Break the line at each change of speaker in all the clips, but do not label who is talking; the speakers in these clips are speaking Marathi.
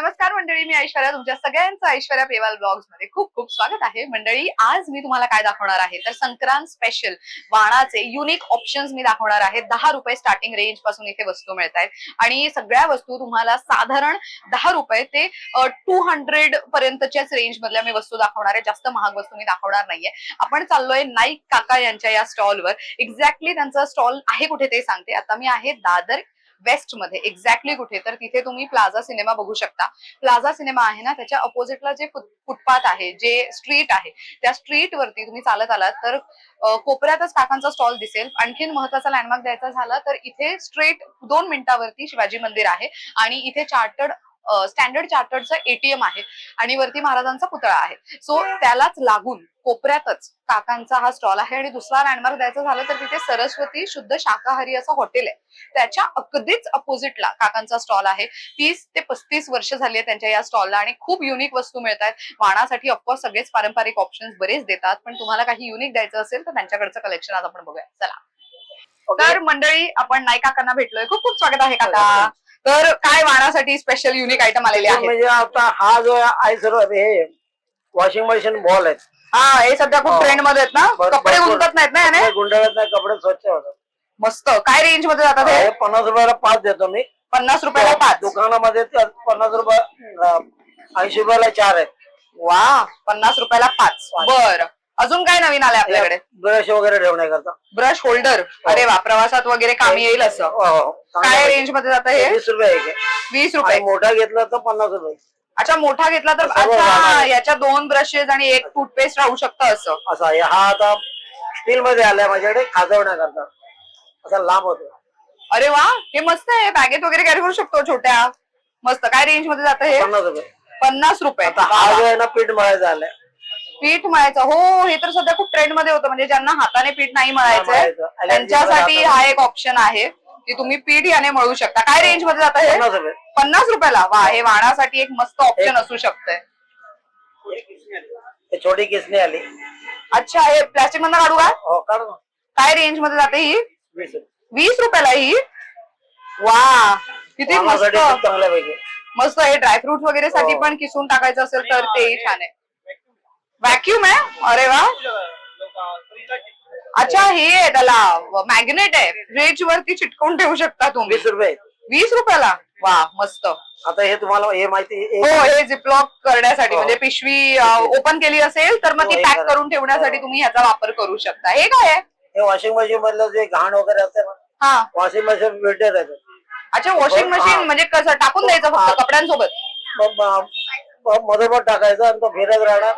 नमस्कार मंडळी मी ऐश्वर्या. तुमच्या सगळ्यांचं ऐश्वर्या पेवाल ब्लॉग्समध्ये खूप खूप स्वागत आहे. मंडळी आज मी तुम्हाला काय दाखवणार आहे? तर संक्रांत स्पेशल वाणाचे युनिक ऑप्शन्स मी दाखवणार आहे. दहा रुपये स्टार्टिंग रेंजपासून इथे वस्तू मिळत आहेत. आणि सगळ्या वस्तू तुम्हाला साधारण दहा रुपये ते टू हंड्रेड पर्यंतच्याच रेंज मधल्या मी वस्तू दाखवणार आहे. जास्त महाग वस्तू मी दाखवणार नाहीये. आपण चाललोय नाईक काका यांच्या या स्टॉलवर एक्झॅक्टली त्यांचा स्टॉल आहे कुठे ते सांगते. आता मी आहे दादर वेस्टमध्ये एक्झॅक्टली कुठे? तर तिथे तुम्ही प्लाझा सिनेमा बघू शकता. प्लाझा सिनेमा आहे ना त्याच्या अपोजिटला जे फुटपाथ आहे जे स्ट्रीट आहे त्या स्ट्रीट वरती तुम्ही चालत आलात तर कोपऱ्यातच काकांचा स्टॉल दिसेल. आणखीन महत्त्वाचा लँडमार्क द्यायचा झाला तर इथे स्ट्रेट दोन मिनिटावरती शिवाजी मंदिर आहे. आणि इथे चार्टर्ड स्टँडर्ड चार्टर्डचं एटीएम आहे आणि वरती महाराजांचा पुतळा आहे. सो त्यालाच लागून कोपऱ्यातच काकांचा हा स्टॉल आहे आणि दुसरा लँडमार्क द्यायचा झालं तर तिथे सरस्वती शुद्ध शाकाहारी असं हॉटेल आहे. त्याच्या अगदीच अपोजिटला काकांचा स्टॉल आहे. तीस ते पस्तीस वर्ष झाली त्यांच्या या स्टॉलला आणि खूप युनिक वस्तू मिळत आहेत वाणासाठी ऑफकोर्स सगळेच पारंपरिक ऑप्शन्स बरेच देतात पण तुम्हाला काही युनिक द्यायचं असेल तर त्यांच्याकडचं कलेक्शन आज आपण बघूया. चला. तर मंडळी आपण नायकाकांना भेटलोय. खूप खूप स्वागत आहे काका. तर काय वाणासाठी स्पेशल युनिक आयटम आलेले आहेत?
म्हणजे आता हा जो आहे सर्व हे वॉशिंग मशीन बॉल आहेत.
हा हे सध्या खूप
हो.
ट्रेंडमध्ये आहेत ना? कपडे
भरपूर.
गुंतत नाहीत ना याने?
गुंडाळत नाही कपडे स्वच्छ होतात.
मस्त. काय रेंजमध्ये जातात हे?
हे पन्नास रुपयाला पाच देतो मी.
पन्नास रुपयाला पाच.
दुकानामध्ये ते पन्नास रुपये ऐंशी रुपयाला चार आहेत.
वा पन्नास रुपयाला पाच. बर. अजून काय नवीन आलंय आपल्याकडे?
ब्रश वगैरे ठेवण्याकरता
ब्रश होल्डर. अरे वा प्रवासात वगैरे कामी येईल असं.
हो, हो.
काय रेंजमध्ये जातं हे?
वीस रुपये एक आहे.
वीस
आणि
रुपये
मोठा घेतला तर पन्नास रुपये.
अच्छा मोठा घेतला तर
सर्व
अच्छा
राहणार.
याच्या दोन ब्रशेस आणि एक टूथपेस्ट राहू शकतं असं.
असा आहे. हा आता स्टील मध्ये आलाय माझ्याकडे खाजवण्याकरता असा लांब होतो.
अरे वा हे मस्त आहे. बॅगेत वगैरे कॅरी करू शकतो छोट्या. मस्त. काय रेंजमध्ये जातं हे?
पन्नास रुपये.
पन्नास रुपये.
आता हा जो आहे ना पीठ मळायचा आलाय.
पीठ मळायचं. हो हे तर सध्या खूप ट्रेंडमध्ये होतं. म्हणजे ज्यांना हाताने पीठ नाही मळायचंय
मळायचं.
त्यांच्यासाठी हा एक ऑप्शन आहे की तुम्ही पीठ याने मळू शकता. काय रेंजमध्ये जातं हे?
पन्नास रुपये.
पन्नास रुपयाला? वा हे वाणासाठी एक मस्त ऑप्शन असू शकतंय.
हे छोटी किसणी आली.
अच्छा हे प्लास्टिक मधनं काढू का?
हो काढ ना.
काय रेंजमध्ये जाते ही?
वीस रुपये.
वीस रुपयाला ही? वा किती मस्त.
वामासाठी खूप चांगल्यापैकी
मस्त हे ड्रायफ्रुट वगैरे साठी
हो.
पण किसून टाकायचं असेल तर तेही छान आहे. व्हॅक्युम आहे अरे वा अच्छा हे आहे त्याला. मॅग्नेट आहे. फ्रीज वरती चिटकवून ठेवू शकता तुम्ही.
वीस रुपये.
वीस रुपयाला? वा मस्त.
आता हे तुम्हाला हे माहिती
हो
हे-
हे झिपलॉक करण्यासाठी.
हो.
म्हणजे पिशवी ओपन केली असेल तर मग
हो,
ती
हे
पॅक
करा.
करून ठेवण्यासाठी तुम्ही ह्याचा वापर करू शकता. हे काय आहे?
हे वॉशिंग मशीन मधलं जे घाण वगैरे असते ना
हा.
वॉशिंग मशीन फिल्टर आहे. ते.
अच्छा वॉशिंग
हा.
मशीन म्हणजे कसं? टाकून द्यायचं
हा.
फक्त कपड्यांसोबत
मग मधोमध टाकायचा आणि तो फिरत राहणार.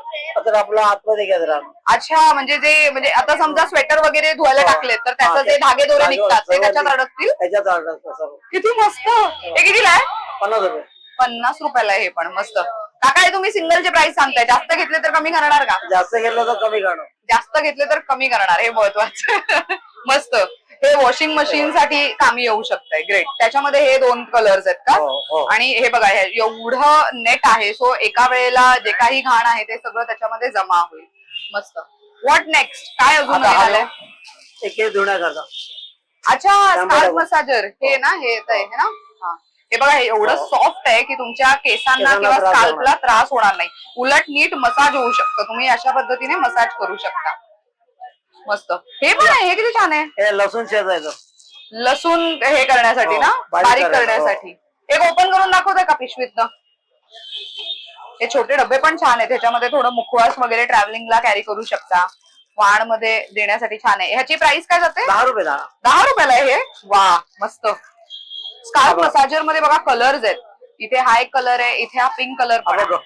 तर आपला आतमध्ये घेत राहणार.
अच्छा म्हणजे जे म्हणजे आता समजा स्वेटर वगैरे धुवायला. टाकलेत तर त्याचं जे धागे दोरे निघतात ते त्याच्यात अडकतील?
त्याच्यात अडकतं सर्व
किती मस्त. हे कितीला आहे?
पन्नास रुपये.
पन्नास रुपयाला हे पण मस्त. काका तुम्ही सिंगलचे प्राइस सांगताय. जास्त घेतले तर कमी करणार का?
जास्त घेतलं तर कमी करणार.
जास्त घेतले तर कमी करणार हे महत्वाचं. मस्त. हे वॉशिंग मशीन साठी कामी येऊ शकतंय. ग्रेट त्याच्यामध्ये हे दोन कलर्स आहेत का?
हो, हो.
आणि हे बघा हे एवढं नेट आहे सो एका वेळेला जे काही घाण आहे ते सगळं त्याच्यामध्ये जमा होईल. मस्त. व्हॉट नेक्स्ट काय अजून
हा
आलंय?
धुण्याकरता
अच्छा स्काल्प. मसाजर हे ना हे आहे हे ना? हा. हे बघा हे एवढं
हो.
सॉफ्ट आहे की तुमच्या केसांना किंवा स्काल्पला त्रास होणार नाही. उलट नीट मसाज होऊ शकतो. तुम्ही अशा पद्धतीने मसाज करू शकता. मस्त. हे पण आहे हे किती छान आहे?
हे लसूण शेजायचं.
लसूण हे करण्यासाठी
हो,
ना
बारीक
बारीक
करायचं,
करण्यासाठी. एक ओपन करून दाखवतोय का पिशवीतनं? हे छोटे डबे पण छान आहेत. ह्याच्यामध्ये थोडं मुखवास वगैरे ट्रॅव्हलिंगला कॅरी करू शकता. वाणमध्ये देण्यासाठी छान आहे. ह्याची प्राइस काय जाते?
दहा रुपये दहा.
दहा रुपयाला आहे हे? वा मस्त. स्कार्फ
हा बघ.
मसाजरमध्ये बघा कलर्स आहेत. इथे हा एक कलर आहे इथे हा पिंक कलर पण
हा
आहे.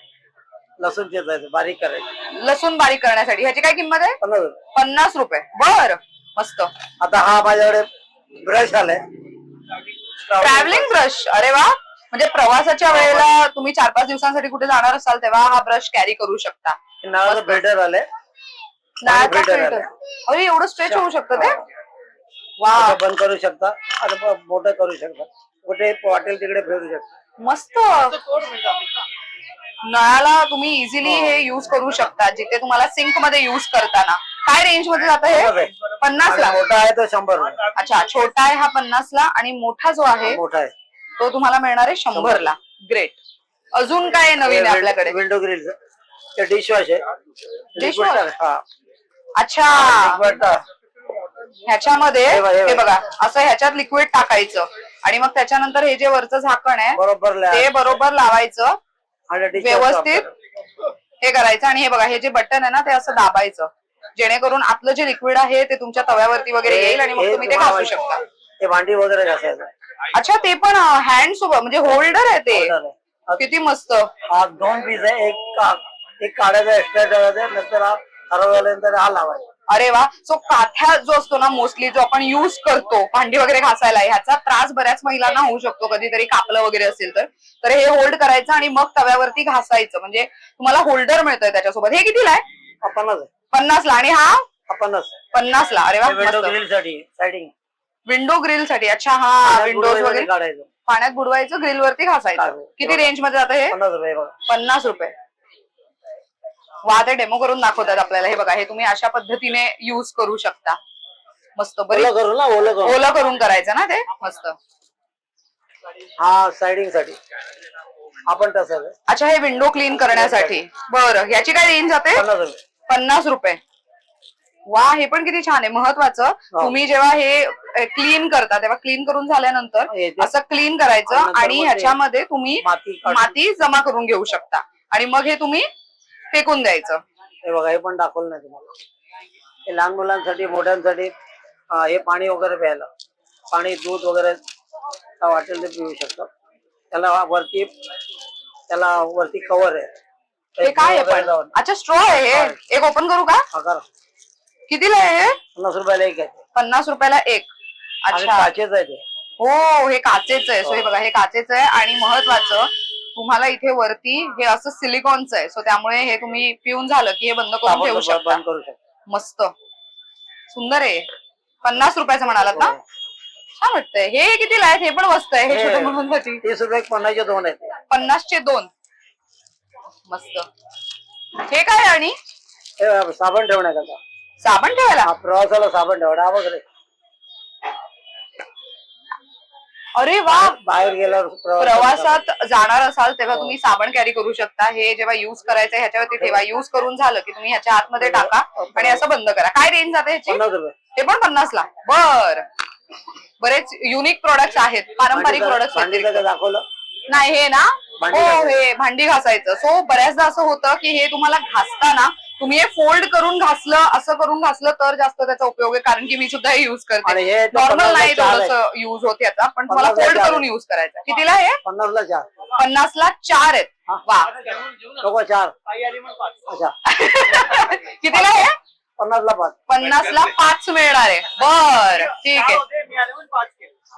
लसूण शेजायचं बारीक करायचं.
लसूण बारीक करण्यासाठी. ह्याची काय किंमत आहे?
पन्नास रुपये.
पन्नास रुपये. बर. मस्त.
आता हा माझ्याकडे ब्रश आलाय.
ट्रॅव्हलिंग ब्रश अरे वा. म्हणजे प्रवासाच्या वेळेला तुम्ही चार पाच दिवसांसाठी कुठे जाणार असाल तेव्हा हा ब्रश कॅरी करू शकता.
नावाचं फिल्टर आलंय.
नाळाचा
filter
filter.
आलाय.
अरे एवढं स्ट्रेच होऊ शकतं ते? वा.
बंद करू शकता. आणि ब- मोठं करू शकता. कुठे वाटेल तिकडे फिरू शकता.
मस्त. नळाला तुम्ही इझिली
हो.
हे युज करू शकता जिथे तुम्हाला सिंकमध्ये युज करताना. काय रेंजमध्ये जातं हे?
आहे.
पन्नास ला.
मोठा आहे तो शंभर.
अच्छा छोटा आहे हा पन्नास ला आणि मोठा जो आहे
मोठा आहे.
तो तुम्हाला मिळणार आहे शंभर ला. ग्रेट अजून काय नवीन आहे आपल्याकडे?
Window grill. ते डिश वॉश आहे हा.
अच्छा. ह्याच्यामध्ये
हे बघा,
असं ह्याच्यात लिक्विड टाकायचं. आणि मग त्याच्यानंतर हे जे वरचं झाकण आहे
बरोबर
ते बरोबर लावायचं. व्यवस्थित. हे करायचं आणि हे बघा हे जे बटन आहे ना ते असं दाबायचं. जेणेकरून आतलं जे लिक्विड आहे ते तुमच्या तव्यावरती वगैरे येईल आणि मग तुम्ही ते घासू शकता.
ते भांडी वगैरे घासायचं.
अच्छा ते पण हँड सोबत म्हणजे होल्डर आहे ते. किती मस्त.
हा दोन पीस आहे. एक का- एक काढायचा एक्स्ट्रा ठेवायचा नंतर हा खराब झाल्यानंतर हा लावायचा.
अरे वा. सो काथ्या जो असतो ना मोस्टली जो आपण युज करतो भांडी वगैरे घासायला ह्याचा त्रास बऱ्याच महिलांना होऊ शकतो. कधीतरी कापलं वगैरे असेल तर. तर हे होल्ड करायचं आणि मग तव्यावरती घासायचं. म्हणजे तुम्हाला होल्डर मिळतोय त्याच्यासोबत. हे कितीला आहे?
आपणच आहे.
पन्नासला. आणि हा?
आपणच
पन्नासला. अरे वा
विंडो
मस्त.
ग्रिलसाठी साइडिंग
विंडो ग्रिलसाठी अच्छा हा विंडोज वगैरे.
काढायचं.
पाण्यात बुडवायचं ग्रिल वरती घासायचं. किती रेंजमध्ये जातं हे?
पन्नास रुपये बघा.
पन्नास रुपये. वा ते डेमो करून दाखवतात आपल्याला. हे बघा हे तुम्ही अशा पद्धतीने युज करू शकता. मस्त बरी
ओलं करू ना ओलं करू.
ओलं करून करायचं ना ते? मस्त.
हा साइडिंगसाठी. आपण आहे.
अच्छा हे विंडो क्लीन करण्यासाठी. बरं ह्याची काय रेंज जाते?
पन्नास रुपये.
पन्नास रुपये. वा हे पण किती छान आहे. महत्वाचं. तुम्ही जेव्हा हे क्लीन करता तेव्हा क्लीन करून झाल्यानंतर
हे ते-
असं क्लीन करायचं
नंतर
आणि
ते
ह्याच्यामध्ये तुम्ही
माती काढून-
माती जमा करून घेऊ शकता. आणि मग हे तुम्ही फेकून द्यायचं.
हे बघा हे पण दाखवलं नाही तुम्हाला. हे लहान मुलांसाठी मोठ्यांसाठी हा, हे पाणी वगैरे प्यायला. पाणी दूध वगैरे वाटेल ते पिऊ शकतात त्याला वरती त्याला वरती कव्हर आहे.
हे काय आहे पण. अच्छा स्ट्रॉ आहे हे. एक ओपन करू का?
हा, करा.
कितीला आहे हे?
पन्नास रुपयाला एक आहे
पन्नास रुपयाला एक.
आणि
अच्छा.
काचेच आहे ते.
हो हे काचेचं आहे. सो हे. बघा हे काचेचं आहे आणि महत्वाचं तुम्हाला इथे वरती हे असं सिलिकॉनचं आहे. सो त्यामुळे हे तुम्ही पिऊन झालं की हे बंद करून ठेवू शकता.
करू शकतो.
मस्त. सुंदर आहे. पन्नास रुपयाचं म्हणालात ना?
हो.
छान वाटतंय. हे कितीला आहेत हे पण मस्त आहे. हे छोटं मुलांसाठी
तीस रुपये पन्नासचे दोन आहेत.
पन्नासचे दोन. मस्त. हे काय आणि?
हे साबण ठेवण्याकरता.
साबण ठेवायला?
हा प्रवासाला साबण ठेवणं हा वगैरे
अरे वा.
बाहेर गेल्यावर
प्रवासात जाणार असाल तेव्हा तुम्ही साबण कॅरी करू शकता. हे जेव्हा युज करायचं ह्याच्यावरती ठेवा. युज करून झालं की तुम्ही ह्याच्या आतमध्ये टाका आणि असं बंद करा. काय रेंज जाते ह्याची? ते पण पन्नास ला. बर. बरेच युनिक प्रोडक्ट्स आहेत. पारंपरिक प्रोडक्ट्स
कसं दाखवलं?
नाही हे ना? हो. हे भांडी घासायचं. सो बऱ्याचदा असं होतं की हे तुम्हाला घासताना तुम्ही हे फोल्ड करून घासलं असं करून घासलं तर जास्त त्याचा उपयोग आहे. कारण की मी सुद्धा हे युज
आणि
करते
हे तर
नॉर्मल
पन्नासला
नाही
चार आहे.
थोडस युज होते आता पण तुम्हाला
पन्नासला
फोल्ड
चार
करून
आहे.
युज करायचं कितीला हे
पन्नासला चार.
पन्नासला चार आहेत.
हा.
वा.
चार. अच्छा.
कितीला हे
पन्नासला पाच.
पन्नासला पाच मिळणार आहे. बर ठीक आहे.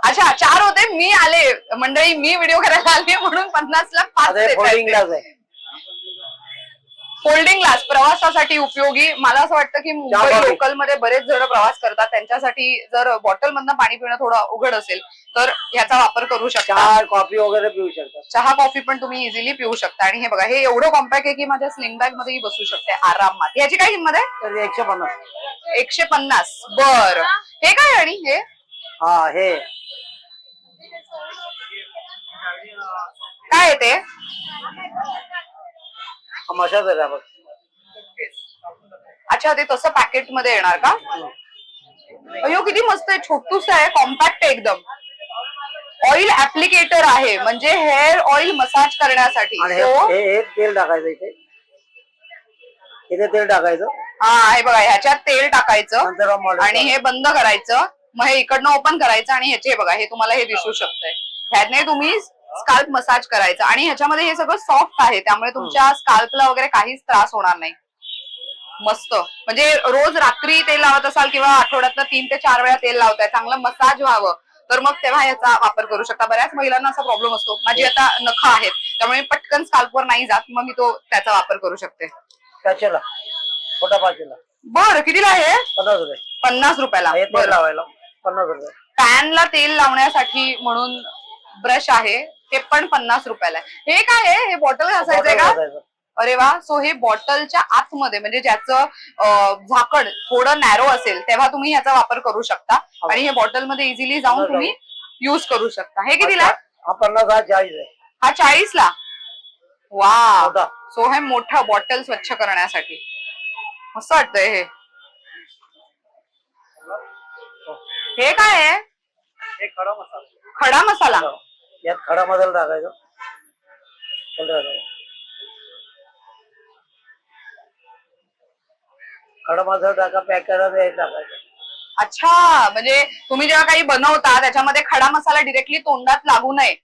अच्छा चार होते. मी आले. मंडळी मी व्हिडिओ करायला आले म्हणून पन्नासला पाच
आता हे फोल्डिंग ग्लास आहे.
फोल्डिंग ग्लास प्रवासासाठी उपयोगी. मला असं वाटतं की मुंबई. लोकलमध्ये बरेच जण प्रवास करतात. त्यांच्यासाठी जर बॉटल मधनं पाणी पिणं थोडं उघड असेल तर ह्याचा वापर करू शकता.
कॉफी वगैरे पिऊ शकतात
चहा कॉफी पण तुम्ही इझिली पिऊ शकता. आणि हे बघा हे एवढं कॉम्पॅक्ट आहे की माझ्या स्लिंग बॅग मध्येही बसू शकते आरामात. याची काय किंमत आहे?
एकशे पन्नास.
एकशे पन्नास. बर. हे काय आणि हे?
हा हे.
काय आहे ते?
मशाच आहे बघ.
अच्छा ते तसं पॅकेटमध्ये येणार का? अयो किती मस्त आहे. छोटूस आहे कॉम्पॅक्ट आहे एकदम. ऑइल ऍप्लिकेटर आहे. म्हणजे हेअर ऑइल मसाज करण्यासाठी.
आणि हे
So,
हे- हे तेल टाकायचं इथे. इथे तेल टाकायचं.
हा हे बघा ह्याच्यात तेल टाकायचं.
नंतर
आणि हे बंद करायचं. मग हे इकडनं ओपन करायचं आणि ह्याचे हे बघा हे तुम्हाला हे दिसू शकतंय. ह्याने तुम्ही स्काल्प मसाज करायचं. आणि ह्याच्यामध्ये हे सगळं सॉफ्ट आहे त्यामुळे तुमच्या स्काल्पला वगैरे काहीच त्रास होणार नाही. मस्त. म्हणजे रोज रात्री तेल लावत असाल किंवा आठवड्यातनं तीन ते चार वेळा तेल लावताय चांगलं मसाज व्हावं तर मग तेव्हा याचा वापर करू शकता. बऱ्याच महिलांना असा प्रॉब्लेम असतो. माझी आता नख आहेत त्यामुळे पटकन स्काल्पवर नाही जात मग मी तो त्याचा वापर करू शकते. बरं कितीला आहे?
पन्नास रुपये.
पन्नास रुपयाला.
हे तेल
बरं.
लावायला. पन्नास रुपये.
पॅनला तेल लावण्यासाठी म्हणून ब्रश आहे. ते पण पन्नास रुपयाला आहे. हे काय आहे? हे बॉटल घासायचंय का. अरे वा. सो हे बॉटलच्या आतमध्ये म्हणजे ज्याचं झाकण थोडं नॅरो असेल तेव्हा तुम्ही ह्याचा वापर करू शकता. आणि हे बॉटलमध्ये इझिली जाऊन तुम्ही युज करू शकता. हे कितीला?
हा पन्नास हा चाळीस आहे.
हा चाळीस ला वा सो हे मोठं बॉटल स्वच्छ करण्यासाठी. मस्त वाटतंय हे. हे काय आहे?
हे खडा मसाला.
खडा मसाला.
यात खडा मसाला टाकायचा. खडा मसाला टाका पॅक करायचा हे टाकायचं.
अच्छा म्हणजे तुम्ही जेव्हा काही बनवता त्याच्यामध्ये खडा मसाला डिरेक्टली तोंडात लागू नये.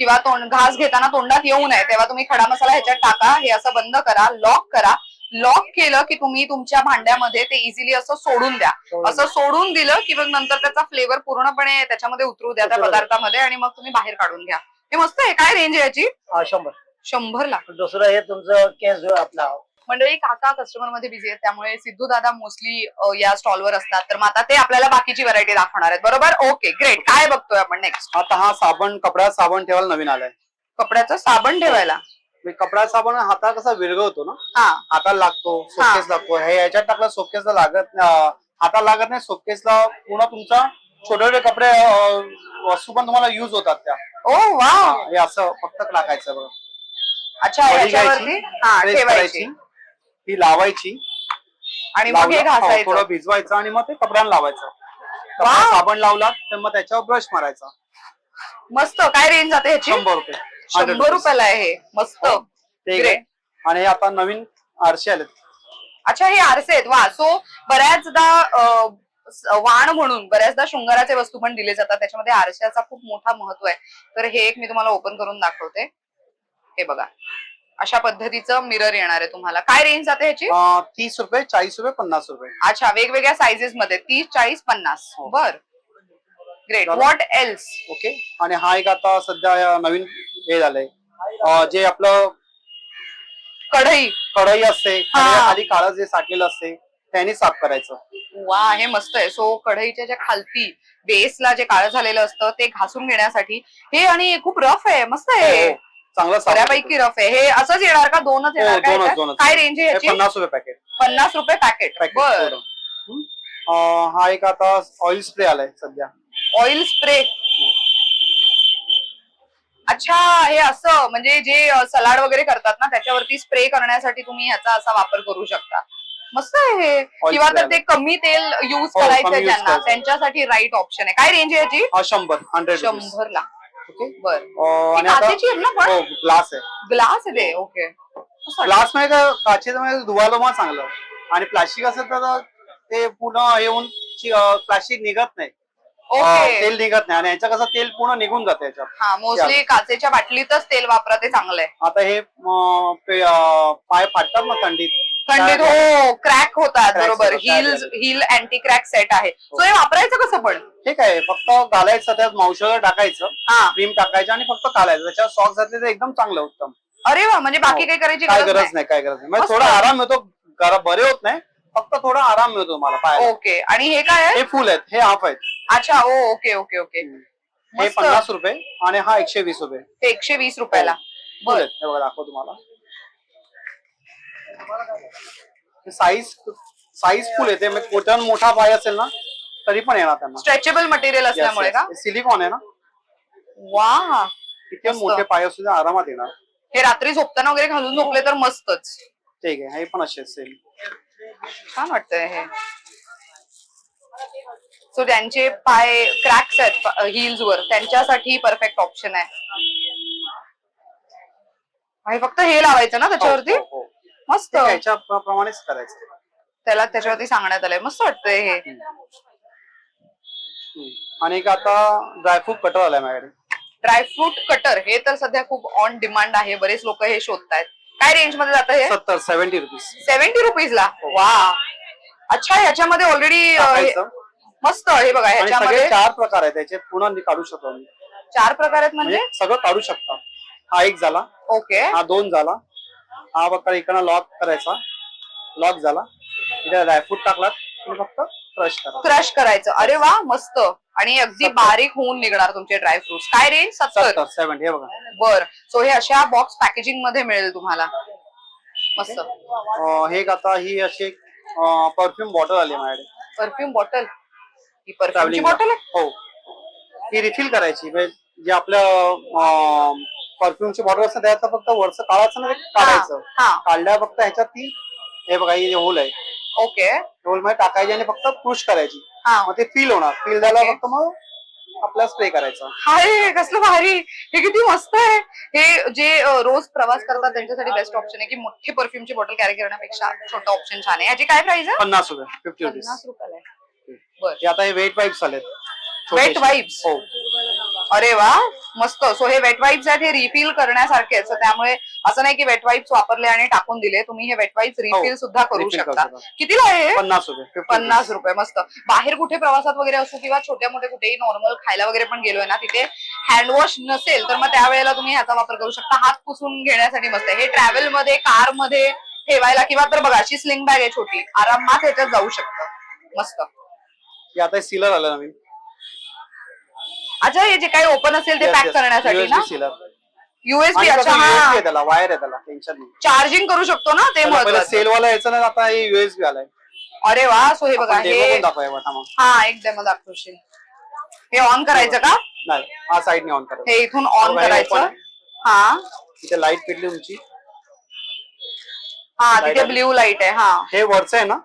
किंवा तोंड घास घेताना तोंडात येऊ नये. तेव्हा तुम्ही खडा मसाला ह्याच्यात टाका हे असं बंद करा लॉक करा. लॉक केलं की तुम्ही तुमच्या भांड्यामध्ये ते इझिली असं सोडून द्या. असं सोडून दिलं की मग नंतर त्याचा फ्लेवर पूर्णपणे त्याच्यामध्ये उतरू द्या त्या
उतरू द्या.
पदार्थामध्ये आणि मग तुम्ही बाहेर काढून घ्या. हे मस्त आहे. काय रेंज आहे याची?
हा शंभर.
शंभरला
दुसरं हे तुमचं केस आपला.
मंडळी काका कस्टमरमध्ये बिझी आहेत त्यामुळे सिद्धू दादा मोस्टली या स्टॉलवर असतात. तर मग आता ते आपल्याला बाकीची व्हरायटी दाखवणार आहेत. बरोबर? ओके ग्रेट काय बघतोय आपण नेक्स्ट
आता हा साबण कपड्यात साबण ठेवायला नवीन आलाय.
कपड्याचं साबण ठेवायला.
म्हणजे कपड्यात साबण हाता कसा विरघळतो ना?
हा.
हाताला लागतो सोकेस लागतो. हे याच्यात टाकलं सोकेसला लागत अं, हाताला लागत नाही सोकेसला पूर्ण तुमचा छोटे छोटे कपडे अं, वस्तू पण तुम्हाला युज होतात त्या.
ओ वा
हा, असं फक्त टाकायचं बघा.
अच्छा
वडी
याच्यावरती?
घ्यायची,
हा
press
ठेवायची.
करायची, ती लावायची.
आणि मग हे
लावलं, हो,
घासायचं.
थोडं भिजवायचं आणि मग ते कपड्याला लावायचं. साबण लावला तर मग त्याच्यावर ब्रश मारायचा.
मस्त काय रेंज जाते ह्याची?
शंभर रुपये. 100
शंभर. रुपयाला आहे हे. मस्त.
आहे.
Great.
आणि हे आता नवीन आरशे आलेत.
अच्छा हे आरसे आहेत. वा. सो बऱ्याचदा अं, स- वाण म्हणून बऱ्याचदा शृंगाराचे वस्तू पण दिले जातात. त्याच्यामध्ये आरशाचा खूप मोठा महत्त्व आहे. तर हे एक मी तुम्हाला ओपन करून दाखवते. हे बघा. अशा पद्धतीचं मिरर येणार आहे तुम्हाला. काय रेंज जाते ह्याची?
अं, तीस रुपये चाळीस रुपये पन्नास रुपये.
अच्छा वेगवेगळ्या साईजेस मध्ये. तीस चाळीस पन्नास.
हो.
बर. ग्रेट? व्हॉट एल्स
ओके आणि हा एक आता सध्या नवीन हे झालंय. जे आपलं
कढई.
कढई असते
हा.
खाली काळं जे साठलेलं असते त्याने साफ करायचं.
वा हे मस्त आहे. सो कढईच्या ज्या खालती बेसला जे काळं झालेलं असतं ते घासून घेण्यासाठी हे आणि खूप रफ आहे. मस्त आहे.
हो, चांगलं साफ
बऱ्यापैकी रफ आहे. हे असंच येणार का? दोनच येणार
हो? दोनच.
काय रेंज आहे
हे पन्नास रुपये पॅकेट
पन्नास रुपये पॅकेट
पॅकेट
बर.
हा एक आता ऑइल स्प्रे आलाय सध्या.
ऑइल स्प्रे अच्छा हे असं म्हणजे जे सलाड वगैरे करतात ना त्याच्यावरती स्प्रे करण्यासाठी तुम्ही ह्याचा असा वापर करू शकता. मस्त आहे हे. किंवा तर ते कमी तेल युज
हो,
करायचंय
कमी use
ज्यांना
करायचं.
त्यांच्यासाठी राईट ऑप्शन आहे. काय रेंज आहे याची?
हा शंभर. हंड्रेड
शंभर ला
ओके.
बर.
आणि आता
काचेची आहे ना पण?
हो ग्लास आहे.
ग्लास आहे ते? ओके.
ग्लासमध्ये काय काचेचं म्हणजे धुवायला मग चांगलं. आणि प्लास्टिक असेल तर ते पूर्ण येऊन प्लास्टिक निघत नाही.
ओके
तेल निघत नाही. आणि याचं कसं तेल पूर्ण निघून जातं याच्यात.
हा मोस्टली काचेच्या बाटलीतच तेल वापरा ते चांगलं आहे
आता हे अं, पे- अं, पाय फाटतात ना थंडीत.
थंडीत हो क्रॅक होतात
Cracks
बरोबर.
होतात,
heel heel anti crack set आहे. सो हे वापरायचं कसं पण?
ठीक आहे. फक्त घालायचं त्यात मावशर टाकायचं.
हा.
क्रीम टाकायचं आणि फक्त घालायचं. त्याच्यावर सॉक्स घातले तर एकदम चांगलं उत्तम.
अरे वा म्हणजे बाकी
हो.
काही करायची
काय
गरज नाही.
काय गरज नाही. म्हणजे
मस्त.
थोडा आराम घरा बरे होत नाही. फक्त थोडा आराम मिळतो तुम्हाला पाय
ओके. आणि हे काय आहे?
हे फुल आहेत. हे हाफ आहेत.
अच्छा ओ ओके ओके ओके.
हे
मस्त.
पन्नास रुपये आणि हा एकशे वीस रुपये.
ते एकशे वीस रुपयाला.
फुल
बर
आहेत. हे बघा दाखव तुम्हाला. साईज साईज फुल येते म्हणजे कोटन मोठा पाय असेल ना तरी पण येणार त्यांना.
स्ट्रेचेबल मटेरियल असल्यामुळे का?
सिलिकॉन आहे ना.
वा
किती
मस्त.
मोठे पाय असू दे, आरामात येणार.
हे रात्री झोपताना वगैरे घालून झोपले तर मस्तच.
ठीक आहे. हे पण असे सेम
छान वाटतंय हे. सो ज्यांचे पाय क्रॅक्स आहेत हिल्स वर. त्यांच्यासाठी परफेक्ट ऑप्शन आहे. फक्त हे लावायचं ना त्याच्यावरती?
हो, हो, हो.
मस्त.
प्रमाणेच करायचं.
त्याला त्याच्यावरती सांगण्यात आलंय. मस्त वाटतंय हे.
आणि आता ड्रायफ्रूट कटर आलाय माझ्याकडे.
ड्रायफ्रूट कटर हे तर सध्या खूप ऑन डिमांड आहे. बरेच लोक हे शोधतायत. काय रेंजमध्ये जातं हे?
सत्तर सेव्हन्टी रुपीज
सेव्हन्टी रुपीज ला? वा अच्छा ह्याच्यामध्ये ऑलरेडी
टाकायचं.
मस्त हे बघा
आणि सगळे
ह्याच्यामध्ये
चार प्रकार आहेत त्याचे पुन्हा नि- काढू शकतो आम्ही.
चार प्रकार आहेत म्हणजे?
म्हणजे सगळं काढू शकता. हा एक झाला.
ओके
हा दोन झाला. हा बघा इकडनं लॉक करायचा. लॉक झाला. इथे ड्रायफ्रूट टाकलात. फक्त क्रश करा
क्रश करायचं. अरे वा मस्त. आणि अगदी. बारीक होऊन निघणार तुमचे ड्रायफ्रुट्स काय रेंज सत्तर.
सत्तर सेव्हन्टी हे बघा.
बर. सो हे अशा बॉक्स पॅकेजिंगमध्ये मिळेल तुम्हाला. मस्त.
अं, हे एक आता ही अशी परफ्यूम बॉटल आली माझ्याकडे.
परफ्यूम बॉटल ही परफ्यूमची
ट्रॅव्हलिंग
बॉटल आहे?
हो. ही रिफिल करायची. म्हणजे जे आपलं परफ्यूमची बॉटल असते त्याचं फक्त वरचं काढायचं ना ते काढायचं.
हा.
काढल्या फक्त ह्याच्यात ती हे बघा ही होल आहे.
ओके.
होलमध्ये टाकायची आणि फक्त पुश करायची.
हा.
मग ते फील होणार. फील झालं
Okay.
फक्त मग आपला स्प्रे करायचा.
हाय कसलं भारी. हे किती मस्त आहे. हे जे अ, रोज प्रवास करतात त्यांच्यासाठी बेस्ट ऑप्शन आहे की मोठी परफ्यूमची बॉटल कॅरी करण्यापेक्षा छोटं ऑप्शन छान आहे. याची काय प्राइस आहे?
पन्नास रुपये फिफ्टी रुपीज
पन्नास रुपयाला आहे. बर
हे आता हे वेट वाईप्स आलेत.
वेट. वाईप्स
हो.
अरे वा मस्त. सो हे वेट वाईप्स आहेत हे रिफिल करण्यासारखे आहेत. त्यामुळे असं नाही की वेट वाईप्स वापरले आणि टाकून दिले. तुम्ही हे वेट वाईप्स रिफिल सुद्धा करू.
Refill करू
शकता.
शकता.
कितीला आहे हे?
पन्नास रुपये 50
पन्नास रुपये मस्त. बाहेर कुठे प्रवासात वगैरे असू किंवा छोट्या मोठ्या कुठेही नॉर्मल खायला वगैरे पण गेलोय ना तिथे हँडवॉश नसेल तर मग त्यावेळेला तुम्ही ह्याचा वापर करू शकता. हात पुसून घेण्यासाठी मस्त. आहे हे ट्रॅव्हलमध्ये कारमध्ये ठेवायला किंवा तर बघा अशी स्लिंग बॅग आहे छोटी. आरामात ह्याच्यात जाऊ शकतं. मस्त.
हे आता सीलर आलं नवीन.
अच्छा हे जे काही ओपन असेल ते पॅक करण्यासाठी ना?
सीलर
युएसबी अच्छा हा.
त्याला वायर आहे त्याला टेन्शन नाही.
चार्जिंग करू शकतो ना ते
त्याला पहिलं
महत्वाचं.
सेल वाला यायचं ना आता हे युएसबी आलाय.
अरे वा सो हे बघा हे
पण दाखवूया बघा मग
हा एक डेमो दाखवशील. हे ऑन करायचं का?
नाही हा साईडने ऑन करा
हे इथून ऑन
बघा, हे
करायचं.
open आहे.
हा.
इथे लाइट पेटली तुमची
हा
Light
तिथे. ब्ल्यू लाइट आहे हा.
हे वरचं आहे ना?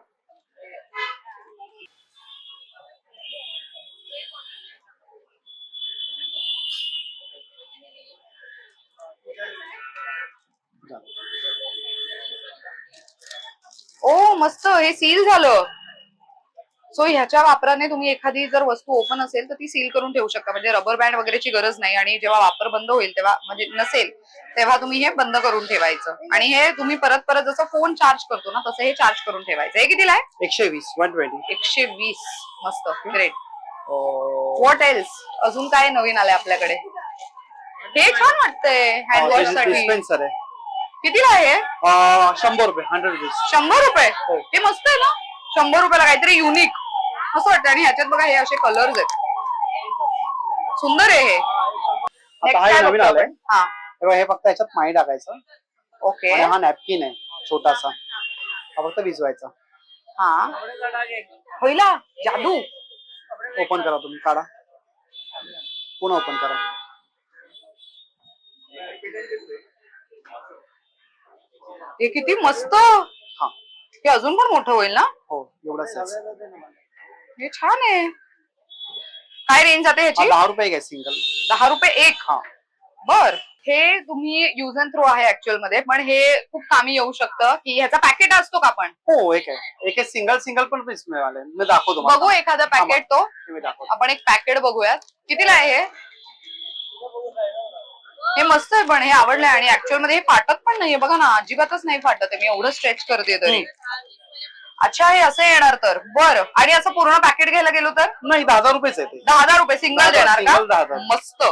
हे सील झालं. सो ह्याच्या वापराने तुम्ही एखादी जर वस्तू ओपन असेल तर ती सील करून ठेवू शकता. म्हणजे रबर बँड वगैरेची गरज नाही. आणि जेव्हा वापर बंद होईल तेव्हा म्हणजे नसेल तेव्हा तुम्ही हे बंद करून ठेवायचं. आणि हे तुम्ही परत परत जसं फोन चार्ज करतो ना तसं हे चार्ज करून ठेवायचं. हे कितीला आहे?
एकशे वीस वन ट्वेंटी
एकशे वीस. मस्त. ग्रेट व्हॉट एल्स अजून काय नवीन आलंय आपल्याकडे? हे छान वाटतंय.
हँडवॉशसाठी.
कितीला आहे? हे?
अं, शंभर रुपये हंड्रेड रुपीज
शंभर रुपये?
हो.
हे मस्त आहे ना? शंभर रुपयाला काहीतरी युनिक असं वाटतं आणि ह्याच्यात बघा हे असे कलर्स आहेत. सुंदर आहे हे.
आता हा
Next
हे
काय
नवीन
बघतो
आलंय.
आपण? हा
तेव्हा हे फक्त याच्यात पाणी टाकायचं.
ओके.
आणि हा नॅपकिन आहे छोटासा. हा फक्त भिजवायचा.
हा. होईला जादू.
ओपन करा तुम्ही काढा. पुन्हा ओपन करा.
हे किती मस्त.
हा.
हे अजून पण मोठं होईल ना?
हो एवढंच आहे.
हे छान आहे. काय रेंज जाते
हा
ह्याची
दहा रुपये आहे सिंगल
दहा रुपये एक.
हा.
बर. हे तुम्ही युज अँड थ्रो आहे ऍक्च्युअलमध्ये पण हे खूप कामी येऊ शकतं की ह्याचा पॅकेट असतो का आपण
हो एक आहे. एक सिंगल सिंगल पण पीस मिळाले. मी दाखवतो तुम्हाला.
बघू एखादं पॅकेट तो.
मी दाखवतो.
आपण एक पॅकेट बघूयात. कितीला आहे हे? हे मस्त आहे पण हे आवडलंय आणि ऍक्च्युअलमध्ये हे फाटत पण नाहीये. बघा ना अजिबातच नाही फाटत आहे. मी एवढं स्ट्रेच करते तरी. अच्छा हे असं येणार तर. बर. आणि असं पूर्ण पॅकेट घ्यायला गेलो तर?
नाही दहा हजार रुपयेच आहे ते.
दहा हजार रुपये सिंगल
दहा
देणार
single दहा
का
हजार.
मस्त.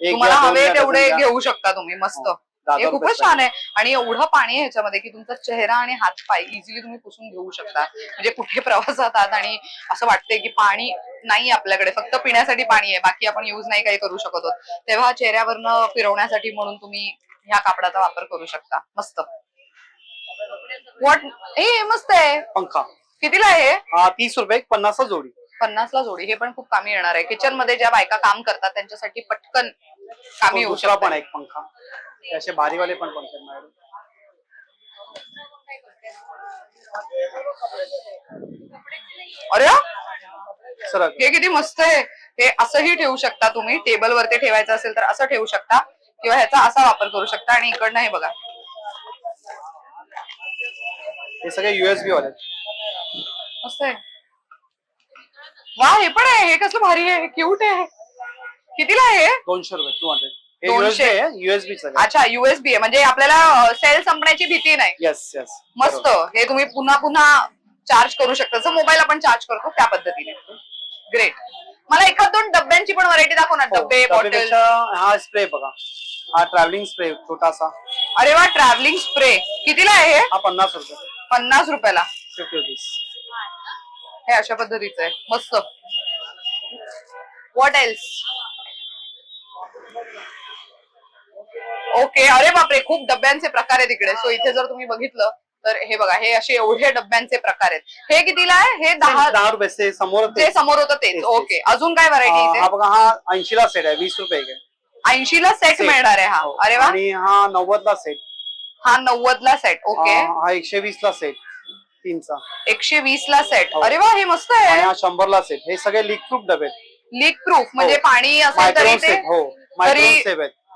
एक
तुम्हाला
घ्या, दोन
हवे
घ्या,
तेवढे
घ्या.
घेऊ शकता तुम्ही. मस्त.
हो,
खूपच छान आहे. आणि एवढं पाणी आहे ह्याच्यामध्ये की तुमचा चेहरा आणि हात पाय इझिली तुम्ही पुसून घेऊ शकता. म्हणजे कुठे प्रवासात आहात आणि असं वाटतंय की पाणी नाही आपल्याकडे फक्त पिण्यासाठी पाणी आहे बाकी आपण युज नाही काही करू शकत तेव्हा चेहऱ्यावरनं फिरवण्यासाठी म्हणून तुम्ही ह्या कापडाचा वापर करू शकता. मस्त. वॉट हे मस्त आहे.
पंखा.
कितीला आहे
तीस रुपये एक पन्नासचा जोडी.
पन्नासला जोडी. हे पण खूप कामी येणार आहे. किचनमध्ये ज्या बायका काम करतात त्यांच्यासाठी पटकन कामी येऊ
दुसरा पण एक पंखा. हे असे बारीवाले पण आहेत माझ्याकडे.
अरे!
सर
हे किती मस्त आहे. हे असंही ठेवू शकता तुम्ही. टेबल वरती ठेवायचं असेल तर असं ठेवू शकता. किंवा ह्याचा असा वापर करू शकता. आणि इकडनं हे बघा.
हे सगळे युएसबी वाले.
मस्त आहे. वा हे पण आहे. हे कसलं भारी आहे. क्यूट आहे. कितीला आहे?
दोनशे रुपये टू हंड्रेड
दोनशे.
युएसबी
अच्छा युएसबी आहे. म्हणजे आपल्याला सेल संपण्याची भीती नाही.
येस येस
मस्त. हे तुम्ही पुन्हा पुन्हा चार्ज करू शकता. जसं मोबाईल आपण चार्ज करतो त्या पद्धतीने. ग्रेट मला एखाद दोन डब्यांची पण व्हरायटी दाखव ना. डब्बे बॉटल
हा स्प्रे बघा. हा ट्रॅव्हलिंग स्प्रे छोटासा.
अरे वा ट्रॅव्हलिंग स्प्रे कितीला आहे हे?
हा पन्नास रुपये.
पन्नास रुपयाला.
फिफ्टी रुपीज
हे अशा पद्धतीचं आहे. मस्त. व्हॉट एल्स ओके अरे बापरे खूप डब्यांचे प्रकार आहेत इकडे. सो इथे जर तुम्ही बघितलं तर हे बघा हे असे एवढे डब्यांचे प्रकार आहेत. हे कितीला आहे? हे दहा
दहा रुपये से समोर
जे समोर होतं तेच. ओके अजून काय व्हरायटी
हा बघा हा ऐंशी ला सेट आहे वीस रुपये
ऐंशी ला सेट. मिळणार आहे हा.
हो.
अरे वा.
आणि हा नव्वद ला सेट
हा नव्वद ला सेट ओके.
हा एकशे वीस ला सेट तीनचा.
एकशे वीस ला सेट
हो.
अरे वा हे मस्त आहे.
हा शंभर ला सेट हे सगळे लीक प्रूफ डबे
लीक प्रूफ म्हणजे पाणी असेल तरी ते
सेट हो.
तरी-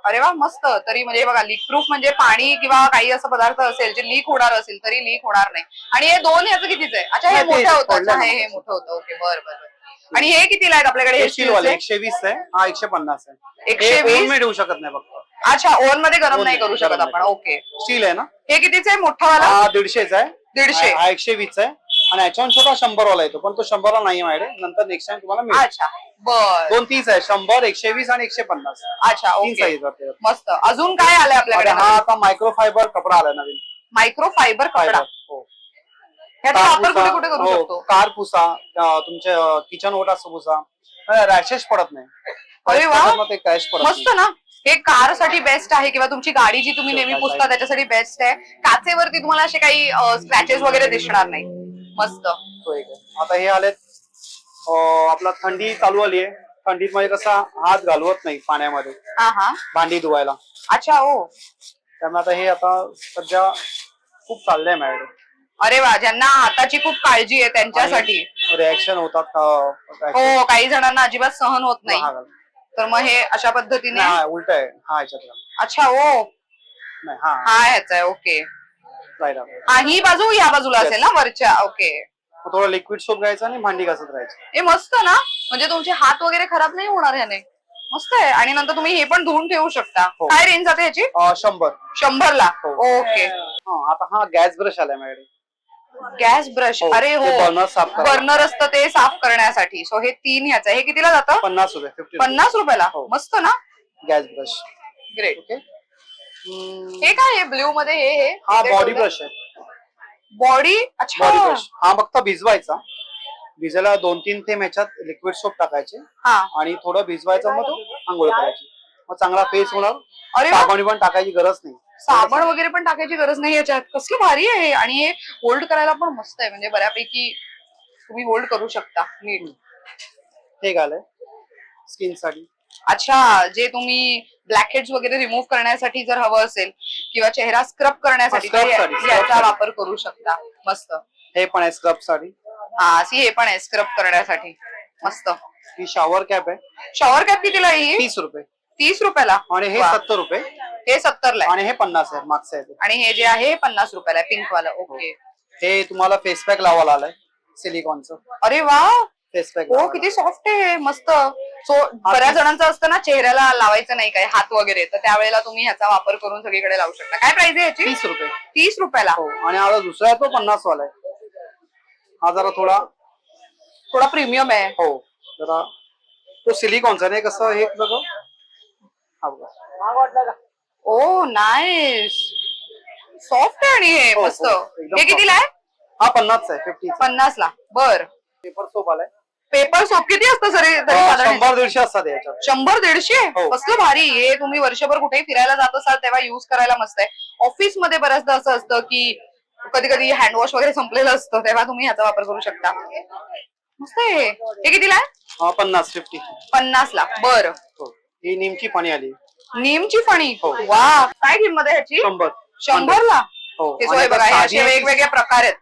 अरे वा मस्त. तरी म्हणजे बघा लीक प्रूफ म्हणजे पाणी किंवा काही असं पदार्थ असेल जे लीक होणार असेल तरी लीक होणार नाही. आणि हे दोन ह्याचं कितीच आहे? अच्छा हे मोठं होतं. अच्छा, हे. हे मोठं होतं. ओके बरं बरं. आणि हे कितीला आहेत आपल्याकडे? हे?
एकशे वीस आहे. हा एकशे पन्नास आहे.
एकशे
हे
वीस?
मध्ये ठेवू शकत नाही फक्त.
अच्छा ओव्हनमध्ये गरम नाही करू शकत आपण. ओके.
स्टील आहे ना?
हे कितीच आहे? मोठा वाला?
हा दीडशेचा आहे.
दीडशे.
हा एकशे वीस आहे. आणि याच्यावर छोटा शंभर वाला येतो. पण तो शंभरला नाही माझ्याकडे. नंतर नेक्स्ट टाइम तुम्हाला मिळेल.
अच्छा. बर.
दोन तीस आहे. शंभर एकशे वीस आणि एकशे पन्नास.
अच्छा
तीन
ओके.
साईज
मस्त. अजून काय आलंय आपल्याकडे?
हा आता मायक्रो फायबर कपडा आलाय नवीन.
मायक्रो फायबर कपडा?
फायबर हो.
ह्याचा
कार
वापर कुठे
पुसा.
कुठे करू
हो,
शकतो?
कार पुसा. अं, तुमचे किचन ओटा पुसा. रॅशेस पडत नाही.
अरे वा.
ते क्रॅश पडत
मस्त ना. हे कारसाठी बेस्ट आहे किंवा तुमची गाडी जी तुम्ही नेहमी पुसता त्याच्यासाठी बेस्ट आहे. काचेवरती तुम्हाला असे काही स्क्रॅचेस वगैरे दिसणार नाही. मस्त.
नाही. तो एक आहे. आता हे आलेत. अं, आपला थंडी चालू आली आहे थंडीत म्हणजे कसा हात घालवत नाही पाण्यामध्ये.
हा हा.
भांडी धुवायला.
अच्छा हो.
त्यामुळे आता हे आता सध्या खूप चाललंय माझ्याकडे.
अरे वा ज्यांना हाताची खूप काळजी आहे त्यांच्यासाठी.
रिॲक्शन होतात अं, reaction.
हो काही जणांना अजिबात सहन होत नाही.
हा घाल.
तर मग हे अशा पद्धतीने?
नाही, हा उलट आहे. हा याच्यातला
अच्छा हो.
नाही हा.
हा ह्याचा आहे ओके.
राहिला
हा ही बाजू या बाजूला
Yes.
असेल ना वरच्या ओके
मग थोडं लिक्विड सोप घ्यायचं आणि भांडी घासत राहायचं.
हे मस्त ना? म्हणजे तुमचे हात वगैरे खराब नाही होणार ह्याने मस्त आहे. आणि नंतर तुम्ही हे पण धुवून ठेवू शकता.
हो.
काय रेंज जाते ह्याची
अं, शंभर.
शंभर ला
हो.
ओके
हा आता हा गॅस ब्रश आलाय माझ्याकडे.
गॅस ब्रश
हो,
अरे हो.
burner साफ.
बर्नर असतं ते साफ करण्यासाठी. सो हे तीन ह्याचं आहे. हे कितीला जातं?
पन्नास रुपये फिफ्टी
पन्नास रुपयाला?
हो.
मस्त ना?
गॅस ब्रश
ग्रेट
ओके
हे काय आहे? ब्ल्यू मध्ये हे हे?
हा बॉडी ब्रश आहे.
बॉडी अच्छा.
बॉडी ब्रश हा फक्त भिजवायचा. भिजायला दोन तीन थेंब ह्याच्यात लिक्विड सोप टाकायचे
हा.
आणि थोडं भिजवायचं मग तो आंघोळ करायची. मग चांगला फेस होणार.
अरे वा.
साबण पण टाकायची गरज नाही.
साबण वगैरे पण टाकायची गरज नाही याच्यात. कसलं भारी आहे. हे. आणि हे होल्ड करायला पण मस्त आहे. म्हणजे बऱ्यापैकी तुम्ही होल्ड करू शकता. नीट.
हे घालाय स्किनसाठी
अच्छा. जे तुम्ही ब्लॅकहेड्स वगैरे रिमूव्ह करण्यासाठी जर हवं असेल किंवा चेहरा स्क्रब करण्यासाठी
हा, scrub
तर
साठी,
या-
scrub
याचा
साठी.
वापर करू शकता. मस्त.
हे पण आहे स्क्रबसाठी
हा सी हे पण आहे स्क्रब करण्यासाठी. मस्त.
ही शॉवर कॅप आहे.
शॉवर कॅप कितीला आहे ही?
तीस रुपये.
तीस रुपयाला?
आणि हे
वा.
सत्तर रुपये.
हे सत्तरला आहे.
आणि हे पन्नास आहे मागचं आहे ते.
आणि हे जे आहे हे पन्नास रुपयाला पिंक वाला. ओके
हे तुम्हाला फेस पॅक लावायला आलाय सिलिकॉनचं
अरे वा
फेस पॅक
हो किती सॉफ्ट आहे मस्त. सो बऱ्याच जणांचं असतं ना चेहऱ्याला लावायचं नाही काय हात वगैरे. तर त्यावेळेला तुम्ही ह्याचा वापर करून सगळीकडे लावू शकता. काय प्राइस आहे याची?
तीस रुपये.
तीस रुपयाला.
हो आणि हा दुसरा आहे तो पन्नास वाला आहे. हा जरा थोडा
थोडा प्रीमियम आहे.
हो जरा तो सिलिकॉनचा नाही कसं हे बघ. हा बघा.
ओ नाईस सॉफ्ट आहे आणि हे
हो, हो,
मस्त.
एकदम
हे कितीला आहे?
हा पन्नास आहे फिफ्टी
पन्नास ला बर.
पेपर सोप आलाय.
पेपर सोप किती असतं सर तरी साधारण?
शंभर दीडशे असतात याच्यात.
शंभर दीडशे?
हो.
कसलं भारी. हे तुम्ही वर्षभर कुठेही फिरायला जात असाल तेव्हा युज करायला मस्त आहे. ऑफिसमध्ये बऱ्याचदा असं असतं की कधी कधी हँडवॉश वगैरे संपलेलं असतं तेव्हा तुम्ही ह्याचा वापर करू शकता. मस्त आहे हे. हे कितीला आहे?
हा पन्नास फिफ्टी
पन्नास ला बर.
हो. ही नेमकी पाणी आली.
नीमची फणी?
हो.
वा. काय किंमत आहे ह्याची?
शंभर.
शंभर ला
हो.
हे
आणि
सोय
आता
बघा हे
साधी
असे
आहे ती-
वेगवेगळे प्रकार आहेत.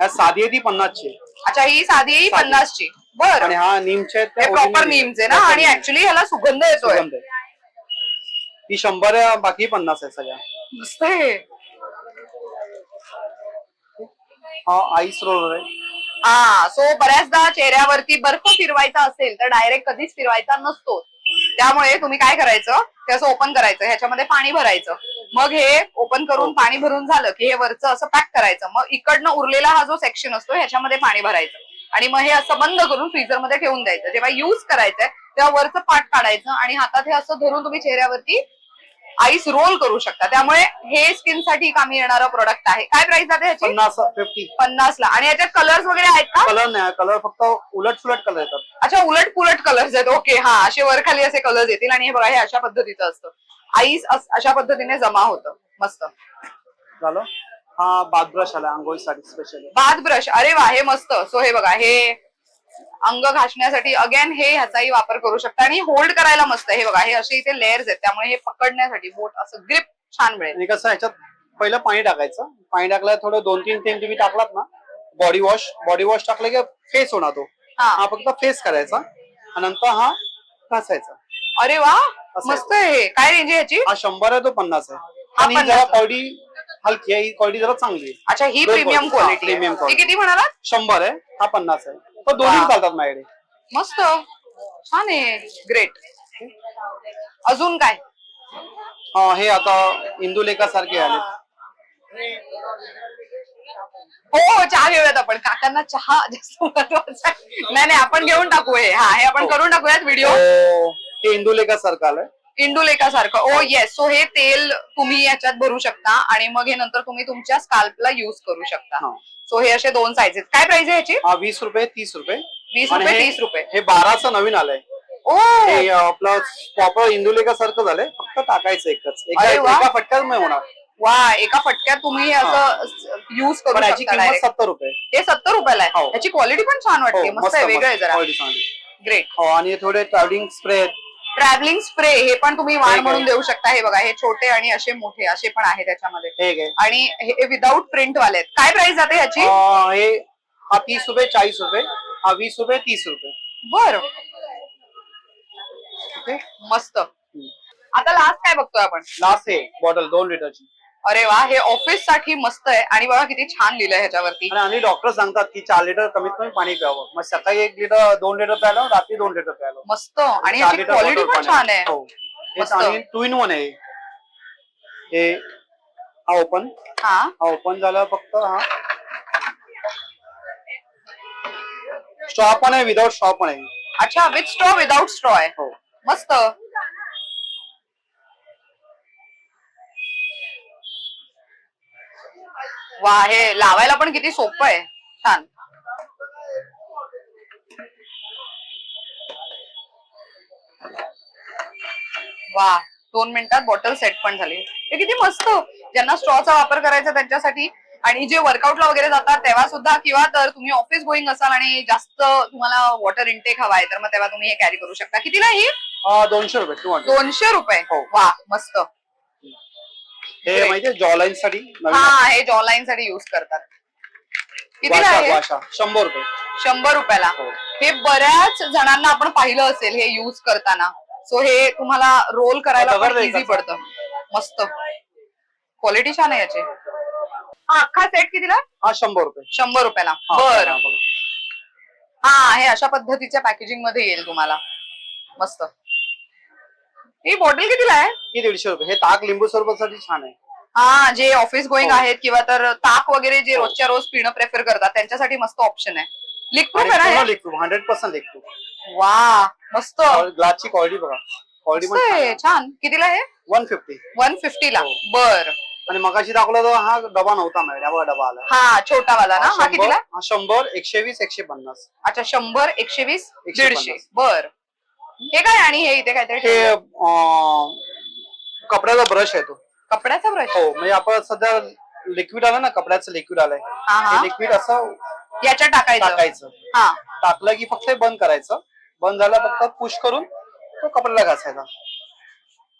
ह्या साधी आहे ती पन्नासची.
अच्छा ही साधी आहे ही. पन्नासची. बर.
आणि हा नीमचे
हे प्रॉपर नीमचे ना आणि. ऍक्च्युली ह्याला सुगंध येतोय.
ही शंभर आहे बाकी पन्नास आहे सगळ्या.
मस्त आहे.
हा आईस रोलर आहे.
हा सो बऱ्याचदा चेहऱ्यावरती बर्फ फिरवायचा असेल तर डायरेक्ट कधीच फिरवायचा नसतो. त्यामुळे तुम्ही काय करायचं? ते असं ओपन करायचं ह्याच्यामध्ये पाणी भरायचं. मग हे ओपन करून पाणी भरून झालं की हे वरचं असं पॅक करायचं. मग इकडनं उरलेला हा जो सेक्शन असतो ह्याच्यामध्ये पाणी भरायचं. आणि मग हे असं बंद करून फ्रीझरमध्ये ठेवून द्यायचं. जेव्हा युज करायचंय तेव्हा वरचं पाट काढायचं आणि हातात हे असं धरून तुम्ही चेहऱ्यावरती आईस रोल करू शकता. त्यामुळे हे स्किनसाठी कामी येणारं प्रोडक्ट आहे. काय प्राइस जाते ह्याची?
पन्नास फिफ्टी
पन्नास ला आणि याच्यात कलर्स वगैरे आहेत का?
कलर नाही. कलर फक्त उलट सुलट कलर येतात.
अच्छा उलट पुलट कलर्स आहेत. ओके हा. असे वर खाली असे कलर्स येतील आणि हे बघा हे अशा पद्धतीचं असतं. आईस अस- अशा पद्धतीने जमा होतं. मस्त.
झालं? हा बाथ ब्रश आला आंघोळीसाठी स्पेशली
बाथ ब्रश अरे वा हे मस्त. सो हे बघा हे अंग घासण्यासाठी अगेन हे ह्याचाही वापर करू शकता. आणि होल्ड करायला मस्त आहे. हे बघा. हे असे इथे लेअर्स आहेत. त्यामुळे हे पकडण्यासाठी बोट असं ग्रिप छान मिळेल.
आणि कसं ह्याच्यात पहिलं पाणी टाकायचं. पाणी टाकलं थोडं दोन तीन थेंब तुम्ही टाकलात ना बॉडी वॉश बॉडी वॉश टाकलं की फेस होणार तो.
हा.
हा फक्त फेस करायचा. आणि नंतर हा घासायचा.
अरे वा
आहे.
मस्त आहे. हे. काय रेंज आहे ह्याची?
हा शंभर आहे तो पन्नास आहे.
हा
आणि
50
जरा क्वालिटी हलकी आहे. ही क्वालिटी जरा चांगली आहे.
अच्छा ही प्रीमियम.
हा,
क्वालिटी
premium
ती
quality.
किती म्हणाला
शंभर आहे हा पन्नास आहे. पण दोन्ही
वा.
चालतात माझ्याकडे.
मस्त. छान आहे. ग्रेट अजून काय?
हा हे आता इंदुलेखा सारखे आले.
हो हो चहा घेऊयात आपण. काकांना चहा जास्त महत्त्वाचा आहे. नाही नाही आपण घेऊन टाकू हे हा हे आपण
हो.
करून टाकूयात व्हिडिओ
हे इंदुलेखा सारखं आलंय.
इंडुलेका सारखं ओ येस सो हे तेल तुम्ही याच्यात भरू शकता आणि मग हे नंतर तुम्ही तुमच्या स्काल्पला युज करू शकता.
हा.
सो हे असे दोन साईज आहेत. काय प्राइस आहे याची
हा वीस रुपये तीस रुपये.
वीस रुपये
हे-
तीस रुपये.
हे बाराचं नवीन आलंय.
ओ
हे आपलं प्रॉपर इंदुलेखा सारखं झालंय. फक्त टाकायचं एकच. एका फटक्यात होणार.
वा! एका फटक्यात तुम्ही हे. असं युज करू शकता.
सत्तर रुपये.
हे सत्तर रुपयाला आहे.
हो.
याची क्वालिटी पण छान वाटते.
हो,
मस्त आहे वेगळं आहे जरा. ग्रेट
हो आणि थोडे ट्रॅव्हलिंग स्प्रे आहेत.
ट्रॅव्हलिंग स्प्रे हे पण तुम्ही वाण
ठीक आहे.
म्हणून देऊ शकता. हे बघा हे छोटे आणि असे मोठे असे पण आहे त्याच्यामध्ये.
हे
आणि हे विदाऊट प्रिंट वाले आहेत. काय प्राइस जाते ह्याची
अं, हे हा तीस रुपये चाळीस रुपये. हा वीस रुपये तीस रुपये.
बर. मस्त. आता लास्ट काय बघतोय आपण?
लास्ट हे बॉटल दोन लिटरची
अरे वा हे ऑफिससाठी मस्त आहे. आणि बघा किती छान लिहिलंय ह्याच्यावरती.
आणि डॉक्टर सांगतात की चार लिटर कमीत कमी पाणी प्यावं. मग सकाळी एक लिटर दोन लिटर प्यायला रात्री दोन लिटर प्यायला.
मस्त. आणि
चार
क्वालिटी
bottle
पण
पाणी.
छान आहे.
हो. हे
मस्त.
आणि टू इन वन आहे. हे हा ओपन
हा.
हा ओपन झाला फक्त हा. स्ट्रॉ पण आहे विदाउट स्ट्रॉ पण आहे.
अच्छा विथ स्ट्रॉ विदाउट स्ट्रॉ आहे.
हो.
मस्त. वा हे लावायला पण किती सोपं आहे. छान. वा दोन मिनिटात बॉटल सेट पण झाली. हे किती मस्त. ज्यांना स्ट्रॉचा वापर करायचा त्यांच्यासाठी आणि जे वर्कआउटला वगैरे जातात तेव्हा सुद्धा किंवा तर तुम्ही ऑफिस गोईंग असाल आणि जास्त तुम्हाला वॉटर इनटेक हवाय तर मग तेव्हा तुम्ही हे कॅरी करू शकता. कितीला ही
दोनशे रुपये
दोनशे रुपये.
हो.
वा मस्त.
हे माहितीये जॉलाईन साठी
हा हे जॉलाईन साठी युज करतात. कितीला
वाशा
आहे?
वाशा. शंभर रुपये.
शंभर रुपयाला.
हो.
हे बऱ्याच जणांना आपण पाहिलं असेल हे युज करताना. सो हे तुम्हाला रोल करायला पण. इझी पडतं. मस्त. क्वालिटी छान आहे याची. हा अख्खा सेट कितीला?
हा शंभर रुपये.
शंभर रुपयाला.
हा,
बर.
हा, बघा.
हा हे अशा पद्धतीच्या पॅकेजिंगमध्ये येईल तुम्हाला. मस्त. ही बॉटल कितीला आहे?
ही दीडशे रुपये. हे ताक लिंबू सरबतसाठी छान आहे.
हा जे ऑफिस गोईंग
हो.
आहेत किंवा तर ताक वगैरे जे
हो.
रोजच्या रोज पिणं प्रेफर करतात त्यांच्यासाठी मस्त ऑप्शन आहे. लिक प्रूफ आहे. ना हे?
लिक्विड हंड्रेड पर्सेंट लिक्विड
वा मस्त.
ग्लासची क्वालिटी बघा. क्वालिटी
मस्त आहे,
पण
छान. कितीला आहे?
वन फिफ्टी
वन फिफ्टीला
हो.
बर.
आणि मगाशी दाखवला तर हा डबा नव्हता माझ्या बघा डबा आला.
हा छोटा वाला ना? हा
शंभर
कितीला?
हा, शंभर एकशे वीस एकशे पन्नास.
अच्छा शंभर एकशे वीस
एकशे
दीडशे.
पन्नास.
बर. हे काय आणि हे इथे काहीतरी
हे
ठेवलंय.
अं, कपड्याचा ब्रश आहे तो.
कपड्याचा ब्रश
हो म्हणजे आपण सध्या लिक्विड आलं ना कपड्याचं लिक्विड आलंय.
हा हा.
लिक्विड असं
याच्यात टाकायचं.
टाकायचं.
हा.
टाकलं की फक्त हे बंद करायचं. बंद झालं फक्त पुश करून तो कपड्याला घासायचा.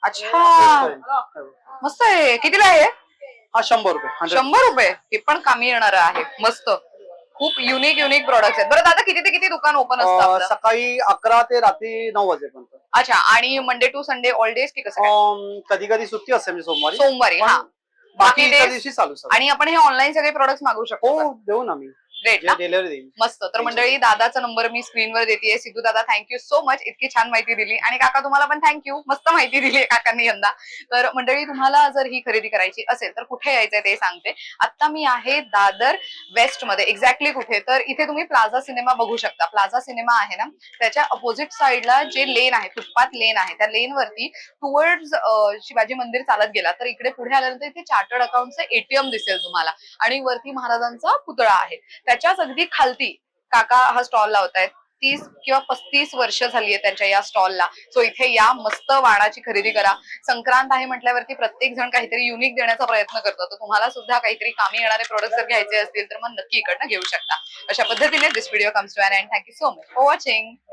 अच्छा. मस्त आहे. कितीला आहे
हा? शंभर रुपये. 100.
शंभर रुपये. हे पण कामी येणार आहे. मस्त. खूप युनिक युनिक प्रोडक्ट आहेत. बरं दादा किती ते किती दुकान ओपन असतं
अं,
आपलं?
सकाळी अकरा ते रात्री नऊ वाजेपर्यंत.
अच्छा आणि Monday to Sunday all days की कसं
कधी कधी सुट्टी असते म्हणजे सोमवारी.
सोमवारी
पण
हा
बाकी
बाकी
इतर
days-
दिवशी चालू सर
आणि आपण हे ऑनलाईन सगळे प्रोडक्ट मागू शकतो
हो देऊ ना मी. डिलिव्हरी
मस्त. तर मंडळी दादाचा नंबर मी स्क्रीनवर देते सिद्धू दादा थँक्यू सो मच इतकी छान माहिती दिली. आणि काका तुम्हाला पण थँक्यू मस्त माहिती दिली काकांनी यंदा. तर मंडळी तुम्हाला जर ही खरेदी करायची असेल तर कुठे यायचंय ते सांगते. आता मी आहे दादर वेस्टमध्ये. एक्झॅक्टली कुठे? तर इथे तुम्ही प्लाझा सिनेमा बघू शकता. प्लाझा सिनेमा आहे ना? त्याच्या अपोजिट साइडला जे लेन आहे फुटपाथ लेन आहे त्या लेन वरती टुवर्ड्स शिवाजी मंदिर चालत गेला. तर इकडे पुढे आल्यानंतर इथे चार्टर्ड अकाउंटचं एटीएम दिसेल तुम्हाला. आणि वरती महाराजांचा पुतळा आहे. त्याच्याच अगदी खालती. काका हा स्टॉल लावतायत तीस किंवा पस्तीस वर्ष झाली आहे त्यांच्या या स्टॉलला सो इथे या मस्त वाणाची खरेदी करा. संक्रांत आहे म्हटल्यावरती प्रत्येक जण काहीतरी युनिक देण्याचा प्रयत्न करतो. तर तुम्हाला सुद्धा काहीतरी कामी येणारे प्रोडक्ट जर घ्यायचे असतील तर मग नक्की इकडनं घेऊ शकता. अशा पद्धतीने this video comes to and thank you so much for watching